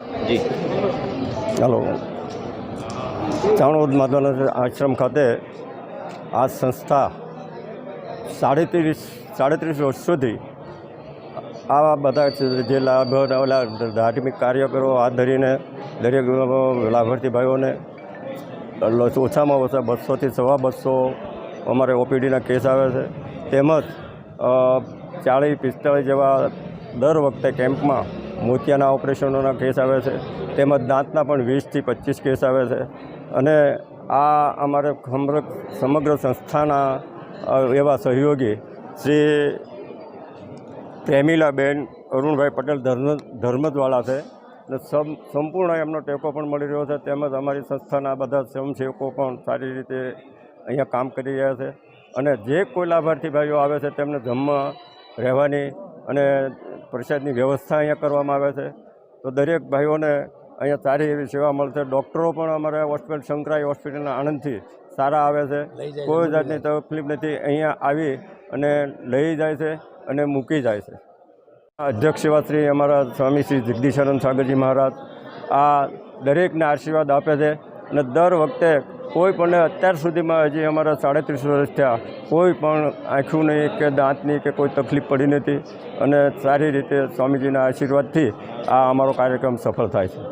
જી. Hello. Chanod માતાના આશ્રમ ખાતે આ સંસ્થા સાડત્રીસ સાડત્રીસ સુધી આવા બધા જે લાભ ઓલા ધાર્મિક કાર્યકરો હાથ ધરીને દરેક લાભાર્થી ભાઈઓને ઓછામાં ઓછા બસોથી સવા બસો અમારે ઓપીડીના કેસ આવે છે. તેમજ ચાળીસ, પિસ્તાળીસ જેવા દર વખતે કેમ્પમાં મોતિયાના ઓપરેશનોના કેસ આવે છે. તેમજ દાંતના પણ વીસથી પચીસ કેસ આવે છે. અને આ અમારે સમગ્ર સંસ્થાના એવા સહયોગી શ્રી પ્રેમિલાબેન અરુણભાઈ પટેલ ધર્મ ધર્મજવાળા છે. અને સમ, સંપૂર્ણ એમનો ટેકો પણ મળી રહ્યો છે. તેમજ અમારી સંસ્થાના બધા સ્વયંસેવકો પણ સારી રીતે અહીંયા કામ કરી રહ્યા છે. અને જે કોઈ લાભાર્થી ભાઈઓ આવે છે, તેમને જમવા, રહેવાની અને પ્રસાદની વ્યવસ્થા અહીંયા કરવામાં આવે છે. તો દરેક ભાઈઓને અહીંયા સારી એવી સેવા મળશે. ડૉક્ટરો પણ અમારે હોસ્પિટલ શંકરાઈ હોસ્પિટલના આણંદથી સારા આવે છે. કોઈ જાતની તકલીફ નથી. અહીંયા આવી અને લઈ જાય છે અને મૂકી જાય છે. અધ્યક્ષ એવા શ્રી અમારા સ્વામી શ્રી જગદીશાનંદ સાગરજી મહારાજ આ દરેકને આશીર્વાદ આપે છે અને દર વખતે કોઈ પણ અત્યાર સુધીમાં હજી અમારા સાડત્રીસ વર્ષ થયા, કોઈ પણ આંખું નહીં કે દાંતની કે કોઈ તકલીફ પડી નથી. અને સારી રીતે સ્વામીજીના આશીર્વાદથી આ અમારો કાર્યક્રમ સફળ થાય છે.